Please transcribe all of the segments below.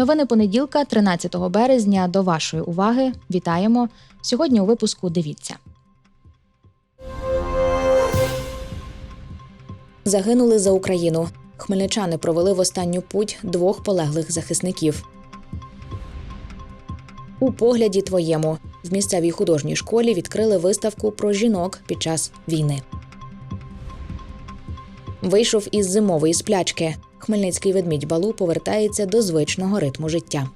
Новини понеділка, 13 березня. До вашої уваги. Вітаємо. Сьогодні у випуску дивіться. Загинули за Україну. Хмельничани провели в останню путь двох полеглих захисників. У погляді твоєму в місцевій художній школі відкрили виставку про жінок під час війни. Вийшов із зимової сплячки. Хмельницький ведмідь Балу повертається до звичного ритму життя.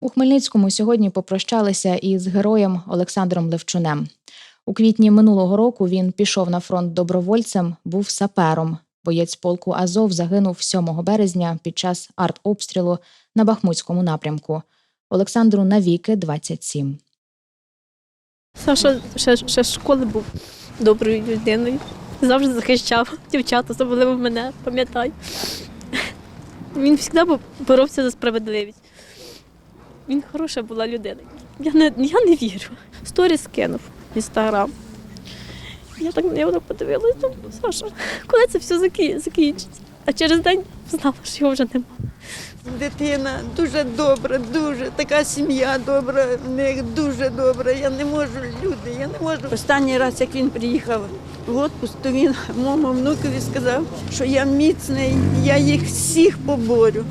У Хмельницькому сьогодні попрощалися із героєм Олександром Левчунем. У квітні минулого року він пішов на фронт добровольцем, був сапером. Боєць полку Азов загинув 7 березня під час артобстрілу на Бахмутському напрямку. Олександру навіки 27. Саша ще, ще з школи був доброю людиною. Завжди захищав дівчат, особливо мене, пам'ятаю. Він завжди боровся за справедливість. Він хороша була людина. Я не, я не вірю. Сторіс скинув в інстаграм. Я так я так подивилася, думаю, Саша, коли це все закінчиться? А через день знала, що його вже немає. Дитина дуже добра, дуже така сім'я добра, в них дуже добра. Я не можу, люди, я не можу. Останній раз, як він приїхав в відпуск, то він моєму внукові сказав, що я міцний, я їх всіх поборю.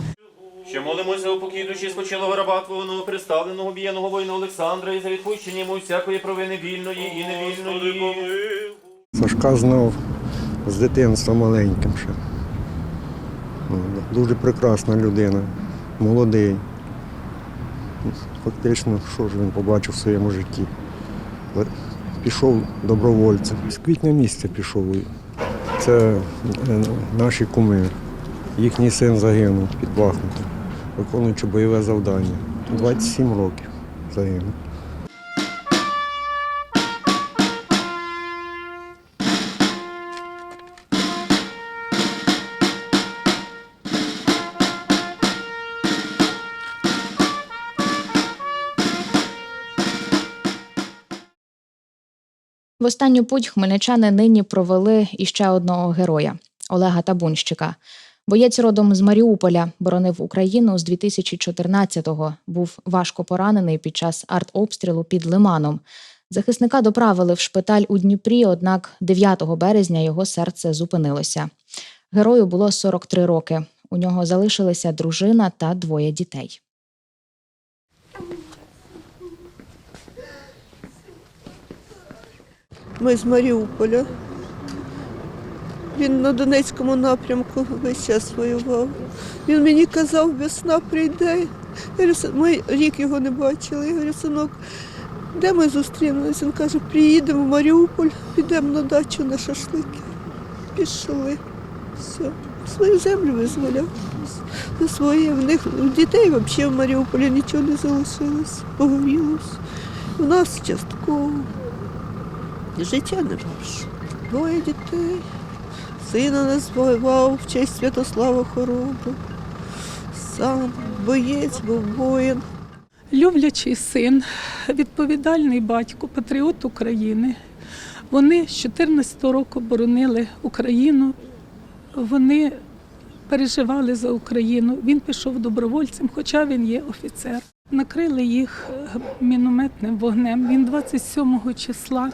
Ще молимося у покій душі спочилого раба Твого представленого бієного воїна Олександра і за відпущення йому всякої провини вільної і невільної. Сашка знав з дитинства маленьким ще. Ну, Дуже прекрасна людина, молодий. Фактично, що ж він побачив в своєму житті. Пішов добровольцем. З квітня місяця пішов. Це е, наші куми. Їхній син загинув під Бахмутом, виконуючи бойове завдання. 27 років загинув. В останню путь хмельничани нині провели іще одного героя Олега Табунщика. Боєць родом з Маріуполя боронив Україну з 2014-го. Був важко поранений під час артобстрілу під Лиманом. Захисника доправили в шпиталь у Дніпрі, однак 9 березня його серце зупинилося. Герою було 43 роки. У нього залишилися дружина та двоє дітей. Ми з Маріуполя. Він на Донецькому напрямку весь час воював. Він мені казав, весна прийде. Ми рік його не бачили. Я говорю, синок, де ми зустрінемося? Він каже, приїдемо в Маріуполь, підемо на дачу на шашлики. Пішли. Все. Свою землю визволяв. Своє. В них дітей взагалі в Маріуполі нічого не залишилось, погорілось. У нас частково. Життя не ваше. Двоє дітей. Сина назвав в честь Святослава Хоробу. Сам боєць був воїн. люблячий син, відповідальний батько, патріот України. Вони з 14 року боронили Україну. Вони переживали за Україну. Він пішов добровольцем, хоча він є офіцер. Накрили їх е, мінометним вогнем. Він 27 числа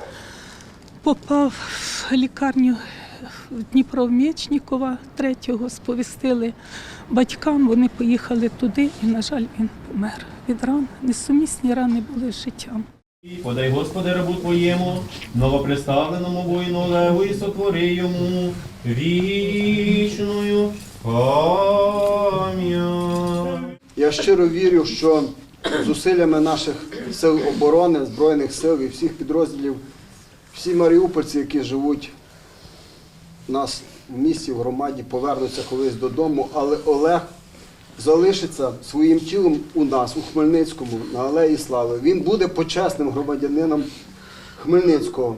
попав в лікарню в Дніпро-Мєчнікова, третього сповістили батькам. Вони поїхали туди, і, на жаль, він помер від ран. Несумісні рани були з життям. Подай, Господи, рабу Твоєму, новоприставленому воїну Олегу і сотвори йому вічною пам'ять. Я щиро вірю, що зусиллями наших сил оборони, Збройних сил і всіх підрозділів, всі маріупольці, які живуть нас в місті, в громаді, повернуться колись додому, але Олег залишиться своїм тілом у нас, у Хмельницькому, на Алеї Слави. Він буде почесним громадянином Хмельницького.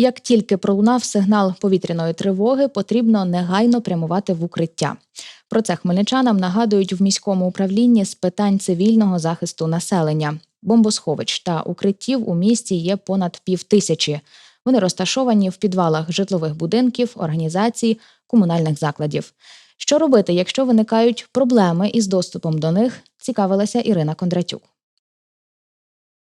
Як тільки пролунав сигнал повітряної тривоги, потрібно негайно прямувати в укриття. Про це хмельничанам нагадують в міському управлінні з питань цивільного захисту населення. Бомбосховищ та укриттів у місті є понад півтисячі. Вони розташовані в підвалах житлових будинків, організацій, комунальних закладів. Що робити, якщо виникають проблеми із доступом до них, цікавилася Ірина Кондратюк.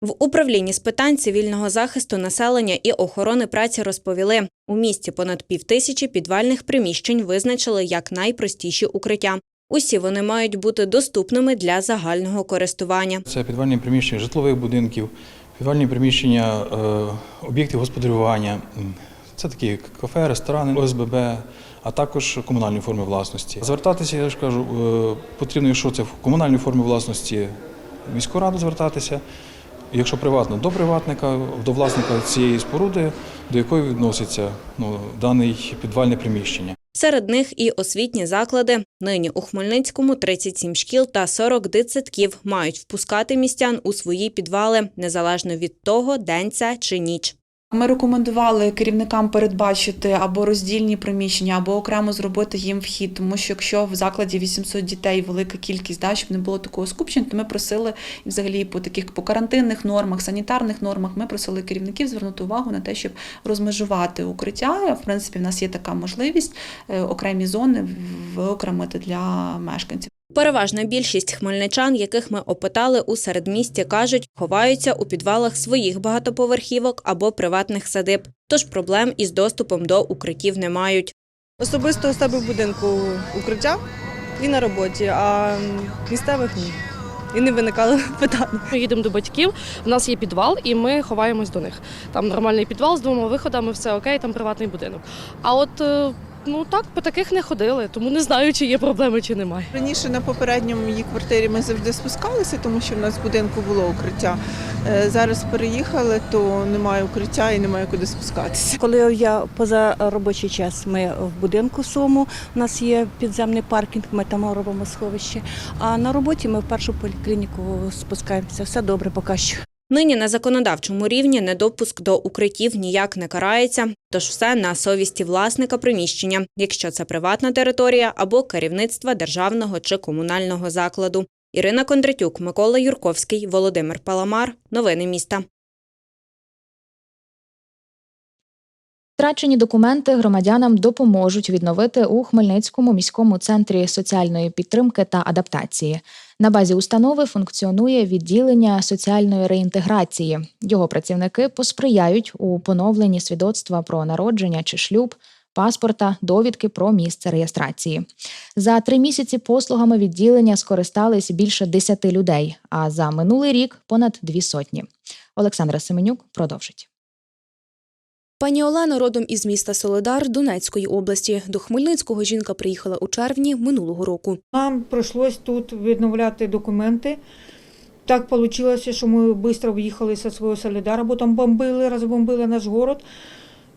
В управлінні з питань цивільного захисту населення і охорони праці розповіли, у місті понад півтисячі підвальних приміщень визначили як найпростіші укриття. Усі вони мають бути доступними для загального користування. Це підвальні приміщення житлових будинків, підвальні приміщення е, об'єктів господарювання. Це такі кафе, ресторани, ОСББ, а також комунальні форми власності. Звертатися, я ж кажу, е, потрібно, якщо це в комунальній формі власності, міську раду звертатися. Якщо приватно, до приватника, до власника цієї споруди, до якої відноситься ну, дане підвальне приміщення. Серед них і освітні заклади. Нині у Хмельницькому 37 шкіл та 40 дитсадків мають впускати містян у свої підвали, незалежно від того, день це чи ніч. Ми рекомендували керівникам передбачити або роздільні приміщення, або окремо зробити їм вхід, тому що якщо в закладі 800 дітей велика кількість, да, щоб не було такого скупчення, то ми просили взагалі по таких по карантинних нормах, санітарних нормах, ми просили керівників звернути увагу на те, щоб розмежувати укриття. В принципі, в нас є така можливість е, окремі зони виокремити для мешканців. Переважна більшість хмельничан, яких ми опитали у середмісті, кажуть, ховаються у підвалах своїх багатоповерхівок або приватних садиб. Тож проблем із доступом до укриттів не мають. Особисто у себе в будинку укриття і на роботі, а місцевих ні. І не виникало питань. Ми їдемо до батьків, в нас є підвал, і ми ховаємось до них. Там нормальний підвал з двома виходами, все окей, там приватний будинок. А от е, ну так, по таких не ходили, тому не знаю, чи є проблеми, чи немає. Раніше на попередньому її квартирі ми завжди спускалися, тому що в нас в будинку було укриття. Е, Зараз переїхали, то немає укриття і немає куди спускатися. Коли я поза робочий час, ми в будинку сому, у нас є підземний паркінг, ми там робимо сховище. А на роботі ми в першу поліклініку спускаємося. Все добре поки що. Нині на законодавчому рівні недопуск до укриттів ніяк не карається, тож все на совісті власника приміщення, якщо це приватна територія або керівництва державного чи комунального закладу. Ірина Кондратюк, Микола Юрковський, Володимир Паламар. Новини міста. Втрачені документи громадянам допоможуть відновити у Хмельницькому міському центрі соціальної підтримки та адаптації. На базі установи функціонує відділення соціальної реінтеграції. Його працівники посприяють у поновленні свідоцтва про народження чи шлюб, паспорта, довідки про місце реєстрації. За три місяці послугами відділення скористались більше десяти людей, а за минулий рік понад дві сотні. Олександра Семенюк продовжить. Пані Олена родом із міста Соледар Донецької області. До Хмельницького жінка приїхала у червні минулого року. Нам прийшлось тут відновляти документи. Так вийшло, що ми швидко виїхали зі свого Солідара, бо там бомбили, розбомбили наш город.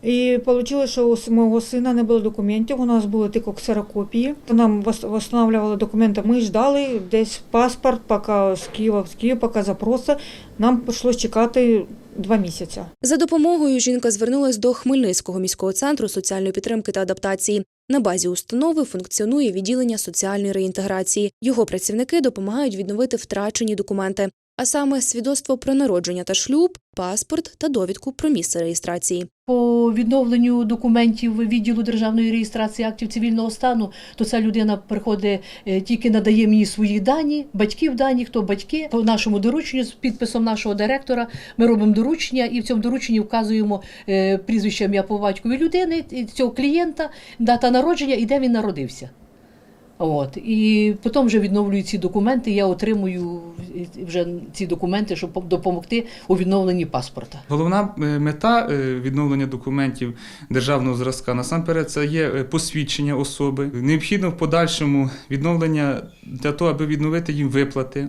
І вийшло, що у мого сина не було документів, у нас були тільки ксерокопії. Нам встановлювали документи, ми ждали десь паспорт, поки з Києва, з Києва, поки запроси. Нам прийшлось чекати два місяці. За допомогою жінка звернулась до Хмельницького міського центру соціальної підтримки та адаптації. На базі установи функціонує відділення соціальної реінтеграції. Його працівники допомагають відновити втрачені документи, а саме свідоцтво про народження та шлюб, паспорт та довідку про місце реєстрації. По відновленню документів відділу державної реєстрації актів цивільного стану, то ця людина приходить, е, тільки надає мені свої дані, батьків дані, хто батьки. По нашому дорученню з підписом нашого директора ми робимо доручення і в цьому дорученні вказуємо е, прізвище ім'я по батькові людини, цього клієнта, дата народження і де він народився. От і потім вже відновлюю ці документи. Я отримую вже ці документи, щоб допомогти у відновленні паспорта. Головна е, мета е, відновлення документів державного зразка насамперед це є е, посвідчення особи. Необхідно в подальшому відновлення для того, аби відновити їм виплати.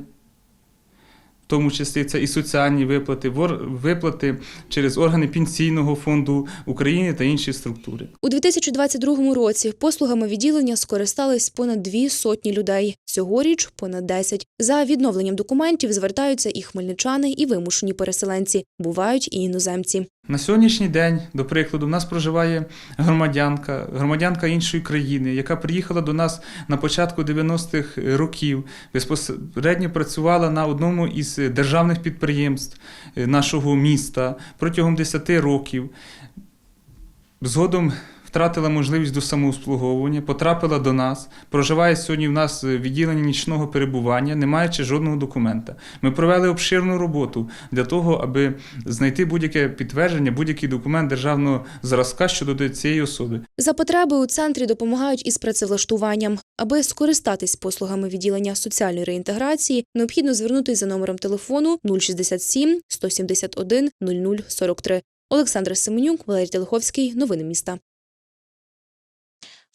Тому числі це і соціальні виплати, виплати через органи Пенсійного фонду України та інші структури. У 2022 році послугами відділення скористались понад дві сотні людей. Цьогоріч понад 10. За відновленням документів звертаються і хмельничани, і вимушені переселенці. Бувають і іноземці. На сьогоднішній день, до прикладу, в нас проживає громадянка, громадянка іншої країни, яка приїхала до нас на початку 90-х років, безпосередньо працювала на одному із державних підприємств е, нашого міста протягом 10 років. Згодом втратила можливість до самообслуговування, потрапила до нас, проживає сьогодні в нас в відділенні нічного перебування, не маючи жодного документа. Ми провели обширну роботу для того, аби знайти будь-яке підтвердження, будь-який документ державного зразка щодо цієї особи. За потреби у центрі допомагають із працевлаштуванням. Аби скористатись послугами відділення соціальної реінтеграції, необхідно звернутися за номером телефону 067 171 0043. Олександр Семенюк, Валерій Телеховський. Новини міста.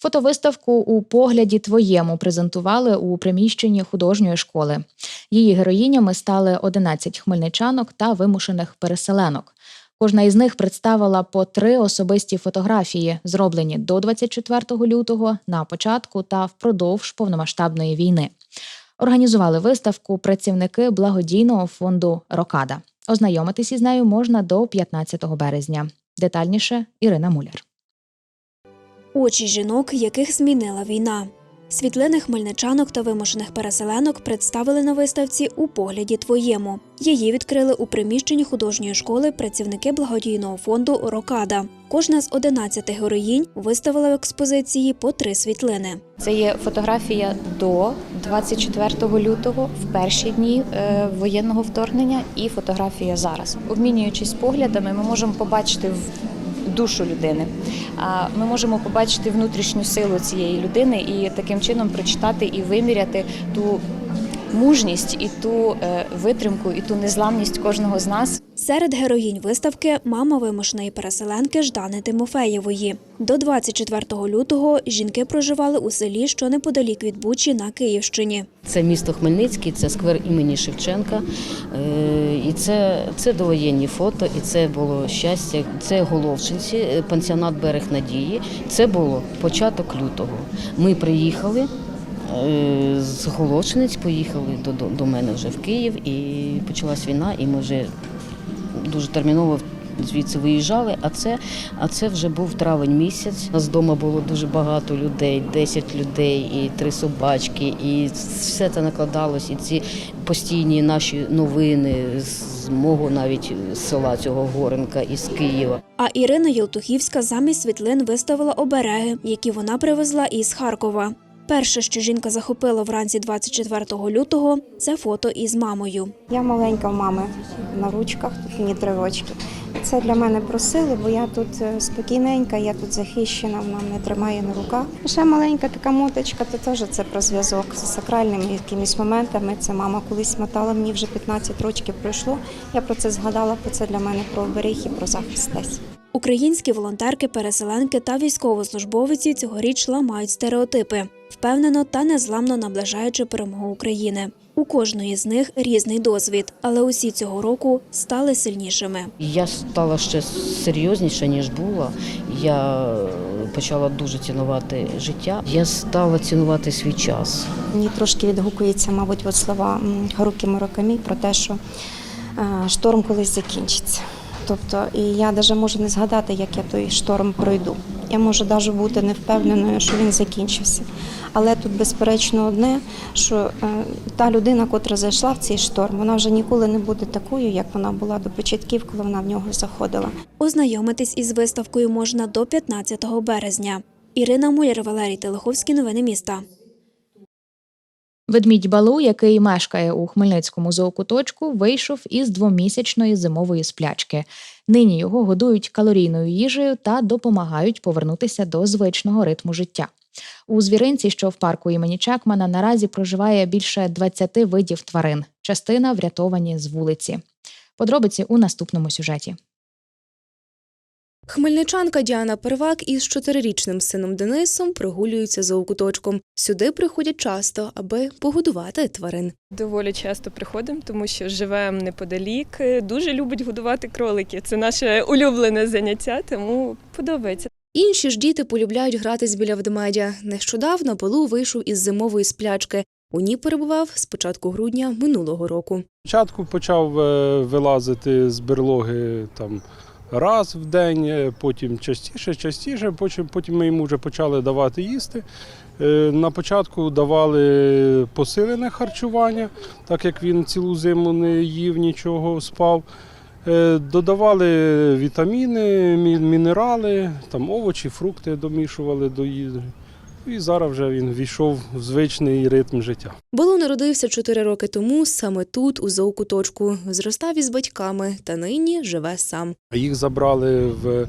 Фотовиставку у погляді твоєму презентували у приміщенні художньої школи. Її героїнями стали 11 хмельничанок та вимушених переселенок. Кожна із них представила по три особисті фотографії, зроблені до 24 лютого, на початку та впродовж повномасштабної війни. Організували виставку працівники благодійного фонду Рокада. Ознайомитись із нею можна до 15 березня. Детальніше Ірина Муляр. Очі жінок, яких змінила війна. Світлини хмельничанок та вимушених переселенок представили на виставці у погляді твоєму. Її відкрили у приміщенні художньої школи працівники благодійного фонду Рокада. Кожна з 11 героїнь виставила в експозиції по три світлини. Це є фотографія до 24 лютого, в перші дні е, воєнного вторгнення, і фотографія зараз. Обмінюючись поглядами, ми можемо побачити душу людини. Ми можемо побачити внутрішню силу цієї людини і таким чином прочитати і виміряти ту мужність і ту е, витримку, і ту незламність кожного з нас. Серед героїнь виставки мама вимушеної переселенки Ждани Тимофеєвої. До 24 лютого жінки проживали у селі, що неподалік від Бучі на Київщині. Це місто Хмельницький, це сквер імені Шевченка. Е, І це, це довоєнні фото, і це було щастя. Це Головчинці, е, пансіонат Берег Надії. Це було початок лютого. Ми приїхали. Е, З Головчинець поїхали до, до мене вже в Київ і почалась війна, і ми вже дуже терміново звідси виїжджали. А це, а це вже був травень місяць. У нас вдома було дуже багато людей, 10 людей і три собачки. І все це накладалось, і ці постійні наші новини з мого навіть села цього Горенка із Києва. А Ірина Єлтухівська замість світлин виставила обереги, які вона привезла із Харкова. Перше, що жінка захопила вранці 24 лютого, це фото із мамою. Я маленька в мами на ручках, тут мені три рочки. Це для мене просили, бо я тут е, спокійненька, я тут захищена, вона мене тримає на руках. Ще маленька така моточка, то теж це про зв'язок з сакральними якимись моментами. Це мама колись мотала, мені вже 15 років пройшло. Я про це згадала, бо це для мене про оберіг і про захист десь. Українські волонтерки, переселенки та військовослужбовиці цьогоріч ламають стереотипи, впевнено та незламно наближаючи перемогу України. У кожної з них різний досвід, але усі цього року стали сильнішими. Я стала ще серйозніша, ніж була. Я почала дуже цінувати життя. Я стала цінувати свій час. Мені трошки відгукується, мабуть, от слова Харукі Муракамі про те, що е, шторм колись закінчиться. Тобто, і я навіть можу не згадати, як я той шторм пройду. Я можу навіть бути не впевненою, що він закінчився. Але тут безперечно одне, що е, та людина, котра зайшла в цей шторм, вона вже ніколи не буде такою, як вона була до початків, коли вона в нього заходила. Ознайомитись із виставкою можна до 15 березня. Ірина Муляр, Валерій Телеховський. Новини міста. Ведмідь Балу, який мешкає у Хмельницькому зоокуточку, вийшов із двомісячної зимової сплячки. Нині його годують калорійною їжею та допомагають повернутися до звичного ритму життя. У звіринці, що в парку імені Чекмана, наразі проживає більше 20 видів тварин. Частина врятовані з вулиці. Подробиці у наступному сюжеті. Хмельничанка Діана Первак із чотирирічним сином Денисом прогулюються за куточком. Сюди приходять часто, аби погодувати тварин. Доволі часто приходимо, тому що живемо неподалік. Дуже любить годувати кроликів. Це наше улюблене заняття, тому подобається. Інші ж діти полюбляють гратись біля ведмедя. Нещодавно Балу вийшов із зимової сплячки. У ній перебував з початку грудня минулого року. Спочатку почав е, вилазити з берлоги там раз в день, е, потім частіше, частіше. Потім, потім ми йому вже почали давати їсти. Е, На початку давали посилене харчування, так як він цілу зиму не їв нічого, спав. Е, Додавали вітаміни, мінерали, там овочі, фрукти домішували до їжі. І зараз вже він війшов в звичний ритм життя. Балу народився чотири роки тому саме тут, у зоокуточку. Зростав із батьками та нині живе сам. Їх забрали в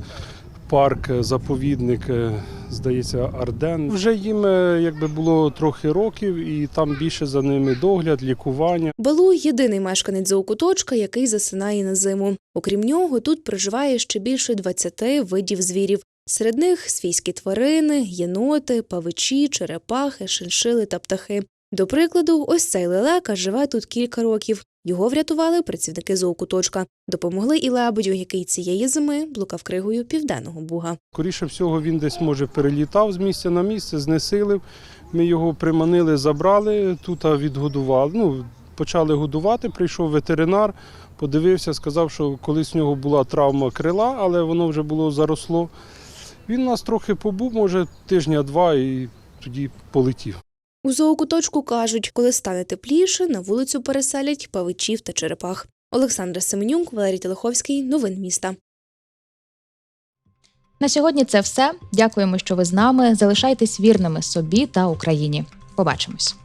парк заповідник, е, здається, Арден. Вже їм е, якби було трохи років, і там більше за ними догляд, лікування. Балу єдиний мешканець зоокуточка, який засинає на зиму. Окрім нього, тут проживає ще більше 20 видів звірів. Серед них свійські тварини, єноти, павичі, черепахи, шиншили та птахи. До прикладу, ось цей лелека живе тут кілька років. Його врятували працівники зоокуточка. Допомогли і лебедю, який цієї зими блукав кригою південного буга. Скоріше всього, він десь може перелітав з місця на місце, знесилив. Ми його приманили, забрали, тут відгодували. Ну, почали годувати, прийшов ветеринар, подивився, сказав, що колись в нього була травма крила, але воно вже було заросло. Він у нас трохи побув, може, тижня-два і тоді полетів. У зоокуточку кажуть, коли стане тепліше, на вулицю переселять павичів та черепах. Олександра Семенюк, Валерій Телеховський. Новин міста. На сьогодні це все. Дякуємо, що ви з нами. Залишайтесь вірними собі та Україні. Побачимось.